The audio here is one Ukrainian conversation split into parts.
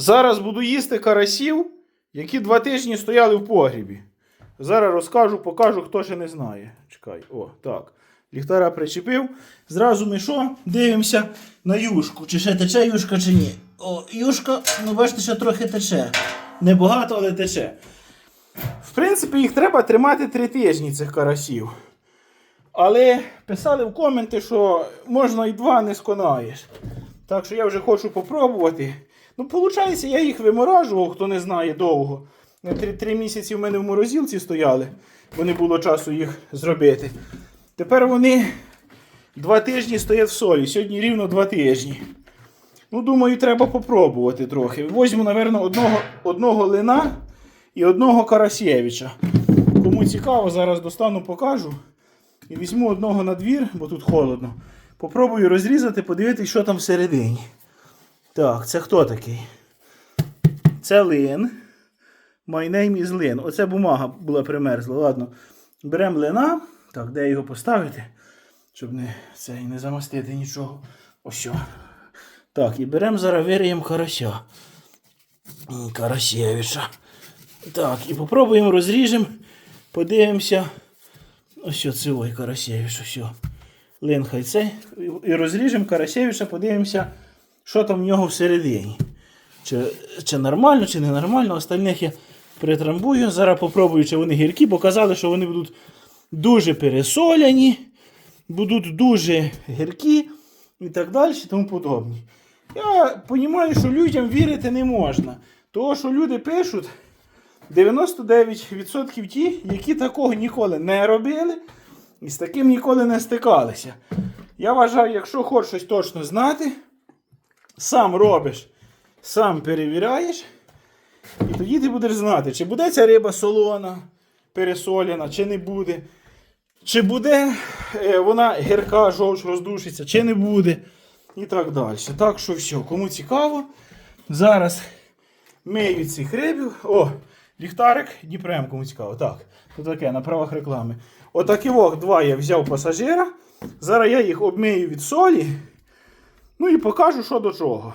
Зараз буду їсти карасів, які два тижні стояли в погрібі. Зараз розкажу, покажу, хто ще не знає. Чекай, о, так. Ліхтара причепив. Зразу ми що? Дивимося на юшку. Чи ще тече юшка, чи ні. О, юшка, ну бачите, ще трохи тече. Небагато, але тече. В принципі, їх треба тримати три тижні, цих карасів. Але писали в коменти, що можна і два не сконаєш. Так що я вже хочу попробувати. Ну, виходить, я їх виморажував, хто не знає довго. На Три, три місяці в мене в морозилці стояли, бо не було часу їх зробити. Тепер вони два тижні стоять в солі. Сьогодні рівно два тижні. Ну, думаю, треба попробувати трохи. Возьму, напевно, одного, одного лина і одного Карасєвича. Кому цікаво, зараз достану, покажу. І візьму одного на двір, бо тут холодно. Попробую розрізати, подивитися, що там всередині. Так, це хто такий? Це лин. My name is Лин. Оце бумага була примерзла. Ладно. Беремо лина. Так, де його поставити? Щоб не, це, не замастити нічого. Ось. Так, і беремо зараз виріємо карася. Карасєвича. Так, і попробуємо розріжемо. Подивимося. Ось це ой, Карасєвич, ось. Лин хай це. І розріжемо Карасєвича, подивимося, що там в нього всередині. Чи, чи нормально, чи не нормально. Остальних я притрамбую. Зараз попробую, чи вони гіркі, бо казали, що вони будуть дуже пересоляні, будуть дуже гіркі і так далі, тому подобні. Я розумію, що людям вірити не можна. Того, що люди пишуть, 99% ті, які такого ніколи не робили і з таким ніколи не стикалися. Я вважаю, якщо хочеш щось точно знати, сам робиш, сам перевіряєш, і тоді ти будеш знати, чи буде ця риба солона, пересолена, чи не буде. Чи буде е, вона гірка, жовч роздушиться, чи не буде. І так далі. Так що все, кому цікаво, зараз мию цих рибів. О, ліхтарик Дніпрем, кому цікаво. Так, то таке на правах реклами. Отакі вох два я взяв пасажира. Зараз я їх обмию від солі. Ну і покажу, що до чого.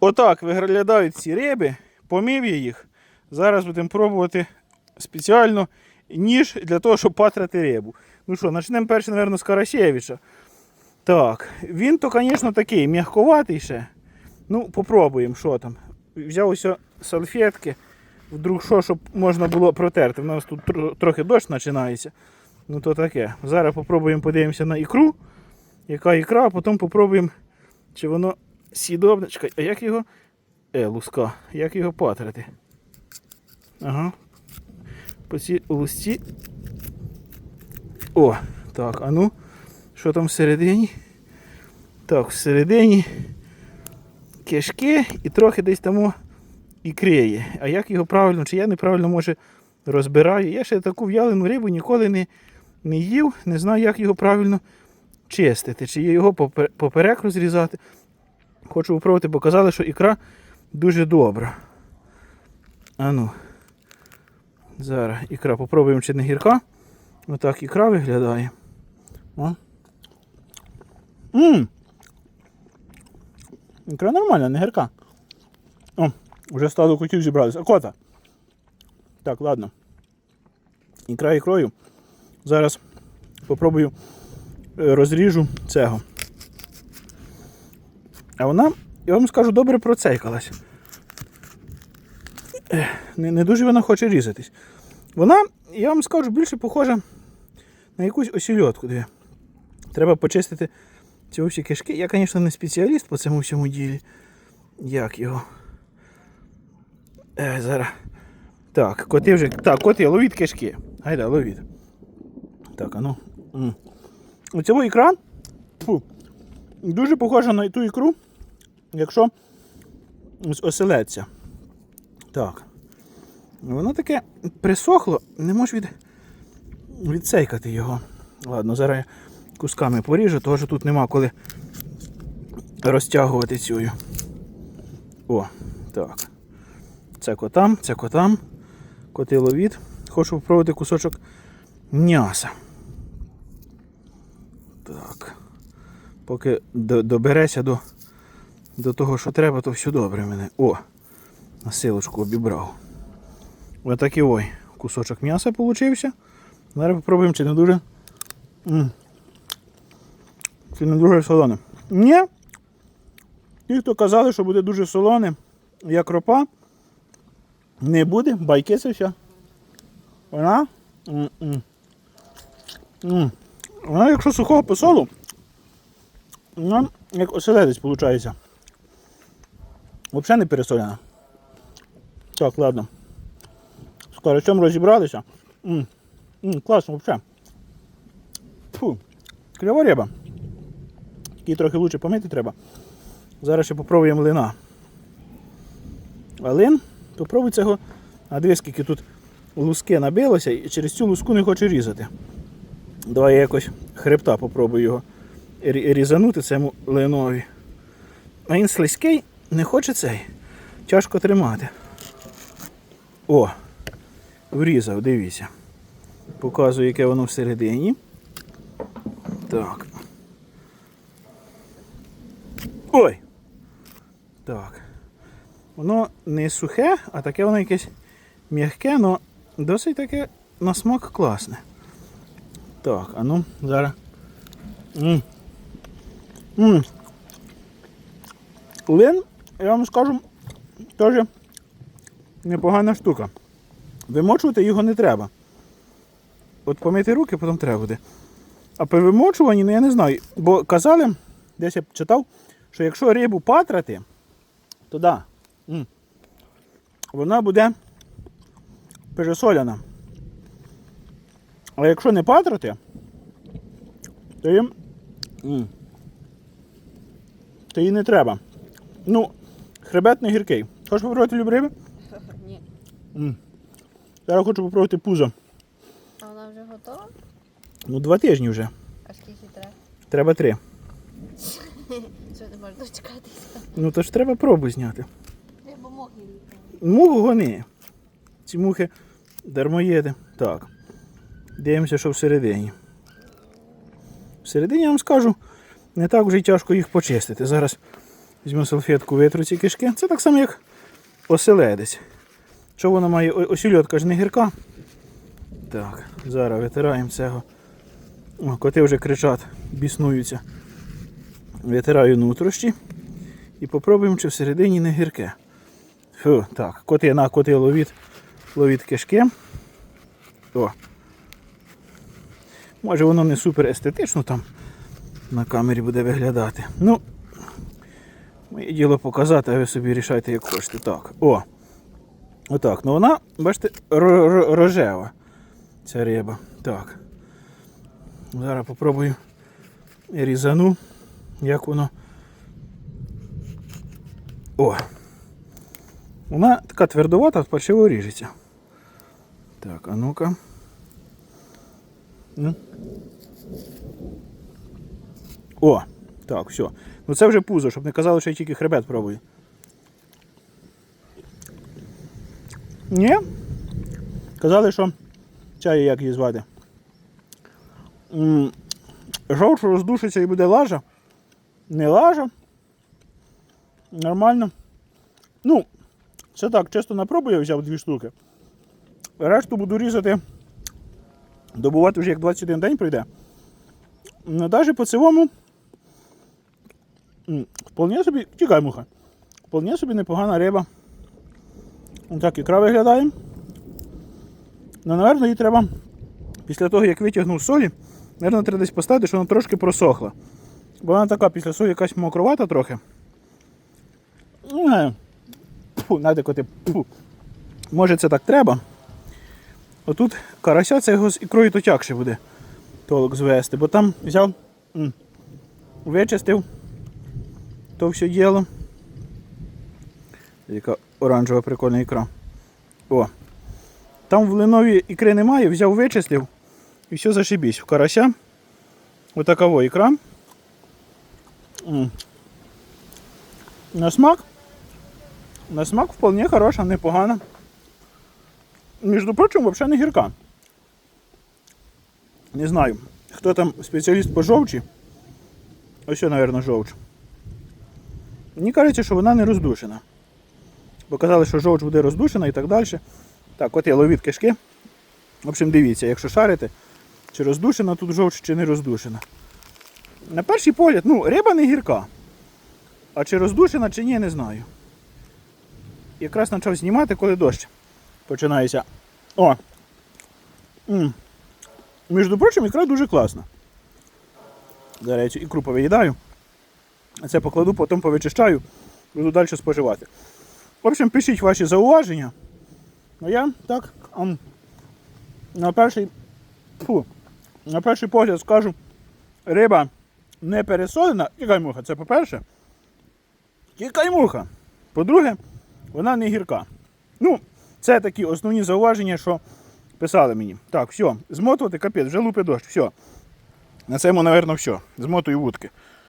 Отак виглядають ці риби. Помив я їх. Зараз будемо пробувати спеціально ніж для того, щоб патрати рибу. Ну що, почнемо перше, мабуть, з Карасєвича. Так, він то, звісно, такий м'ягковатий ще. Ну, попробуємо, що там. Взяв ось салфетки. Вдруг що, щоб можна було протерти. У нас тут тро- трохи дощ починається. Ну то таке. Зараз попробуємо подивимося на ікру. Яка ікра, а потім попробуємо, чи воно сідобне. Чекай, а як його. Е, луска. Як його патрати? Ага. По цій лусці. О, так, а ну. Що там всередині? Так, всередині кишки і трохи десь там ікри є. А як його правильно, чи я неправильно може розбираю? Я ще таку в'ялену рибу ніколи не, не їв, не знаю, як його правильно чистити. Чи його поперек розрізати. Хочу попробувати, бо казали, що ікра дуже добра. А ну. Зараз ікра попробуємо, чи не гірка. Отак ікра виглядає. О. Ммм. Ікра нормальна, не гірка. О, вже стало котів зібралися. А кота. Так, ладно. Ікра ікрою. Зараз попробую розріжу цього. А вона, я вам скажу, добре процейкалась. Не, не дуже вона хоче різатись. Вона, я вам скажу, більше похожа на якусь осільотку. Де треба почистити ці всі кишки. Я, звісно, не спеціаліст по цьому всьому ділі. Як його? Е, зараз. Так, коти вже. Так, коти, ловіть кишки. Гайда, ловіть. Так, а ну. Оцього ікра фу, дуже похожа на ту ікру, якщо ось оселедця. Так. Воно таке присохло, не можеш від... відсейкати його. Ладно, зараз я кусками поріжу, тому що тут нема коли розтягувати цю. О, так. Це котам, це котам. Котиловід. Хочу попробувати кусочок м'яса. Так. Поки до- добереся до, до того, що треба, то все добре мене. О! На силочку обібрав. Ось такий ой. Кусочок м'яса получився. Зараз попробуємо, чи не дуже. М. Чи не дуже солоне. Ні. Ті, хто казали, що буде дуже солоне, як ропа, не буде, байки це все. Вона. м-м. М. Вона, якщо сухого посолу, вона як оселедець виходить. Взагалі не пересолена. Так, ладно. З карасем розібралися. М. М, класно взагалі. Фу. Кльова риба. Її трохи лучше помити треба. Зараз ще попробуємо лина. А лин, попробуй цього. А дивись, скільки тут луски набилося і через цю луску не хоче різати. Давай я якось хребта попробую його різанути цьому линові. А він слизький, не хоче цей. Тяжко тримати. О, врізав, дивіться. Показую, яке воно всередині. Так. Ой! Так. Воно не сухе, а таке воно якесь м'яке, але досить таке на смак класне. Так, а ну, зараз. М. М. Лин, я вам скажу, теж непогана штука. Вимочувати його не треба. От помити руки, потім треба буде. А при вимочуванні, ну я не знаю. Бо казали, десь я читав, що якщо рибу патрати, то да, вона буде пересоляна. А якщо не патрати, то їм. То їй не треба. Ну, хребет не гіркий. Хочеш попробувати люб риби? Ні. Зараз хочу попробувати пузо. А вона вже готова? Ну, два тижні вже. А скільки треба? Треба три. Що не можеш дочекатися? Ну то ж треба пробу зняти. Треба літати. Муху гони. Ці мухи дармоєди. Так. Дивимося, що всередині. Всередині я вам скажу, не так вже й тяжко їх почистити. Зараз візьму салфетку, витру ці кишки. Це так само, як оселедець. Що вона має? Осільотка ж не гірка. Так, зараз витираємо цього. О, коти вже кричать, біснуються. Витираю нутрощі і попробуємо, чи всередині не гірке. Фу, так, коти на коти ловіть, ловіть кишки. О. Може воно не супер естетично там на камері буде виглядати. Ну, моє діло показати, а ви собі рішайте, як хочете. Так, о. Отак. Ну вона, бачите, ро- ро- рожева. Ця риба. Так. Зараз попробую різану, як воно. О! Вона така твердовата, паршиво ріжеться. Так, а ну-ка. О, так, все. Ну це вже пузо, щоб не казали, що я тільки хребет пробую. Ні. Казали, що чаю як її звати. Жовч роздушиться і буде лажа. Не лажа. Нормально. Ну, це так, чисто на пробу я взяв дві штуки. Решту буду різати, добувати вже як 21 день пройде. Ну, навіть по цілому. Вполне собі. Тікай, муха. Вполне собі непогана риба. Ось так ікра виглядає. Ну, напевно, її треба після того, як витягнув солі, напевно, треба десь поставити, щоб вона трошки просохла. Бо вона така після солі якась мокровата трохи. Ну. Фу, знаєте, коти. Фу. Може це так треба. Отут карася цього з ікрою то тягше буде толок звести, бо там взяв, вичистив то все діло. Яка оранжева прикольна ікра. О. Там в линові ікри немає, взяв, вичистив і все зашибісь. В карася. Отака во ікра. На смак. На смак вполне хороша, непогана. Між прочим, взагалі не гірка. Не знаю, хто там спеціаліст по жовчі. Ось, мабуть, жовч. Мені кажеться, що вона не роздушена. бо казали, що жовч буде роздушена і так далі. Так, от я ловіть кишки. В общем, дивіться, якщо шарите, чи роздушена тут жовч, чи не роздушена. На перший погляд, ну, риба не гірка. А чи роздушена, чи ні, не знаю. Якраз почав знімати, коли дощ починається. О! м Між прочим, ікра дуже класна. Зараз я цю ікру повиїдаю. А це покладу, потім повичищаю, буду далі споживати. В общем, пишіть ваші зауваження. Ну я так ам, на перший, фу, на перший погляд скажу, риба не пересолена, тікай муха, це по-перше. Муха. По-друге, вона не гірка. Ну, це такі основні зауваження, що писали мені. Так, все, змотувати капець, вже лупи дощ, все. На цьому, напевно, все. Змотую вудки.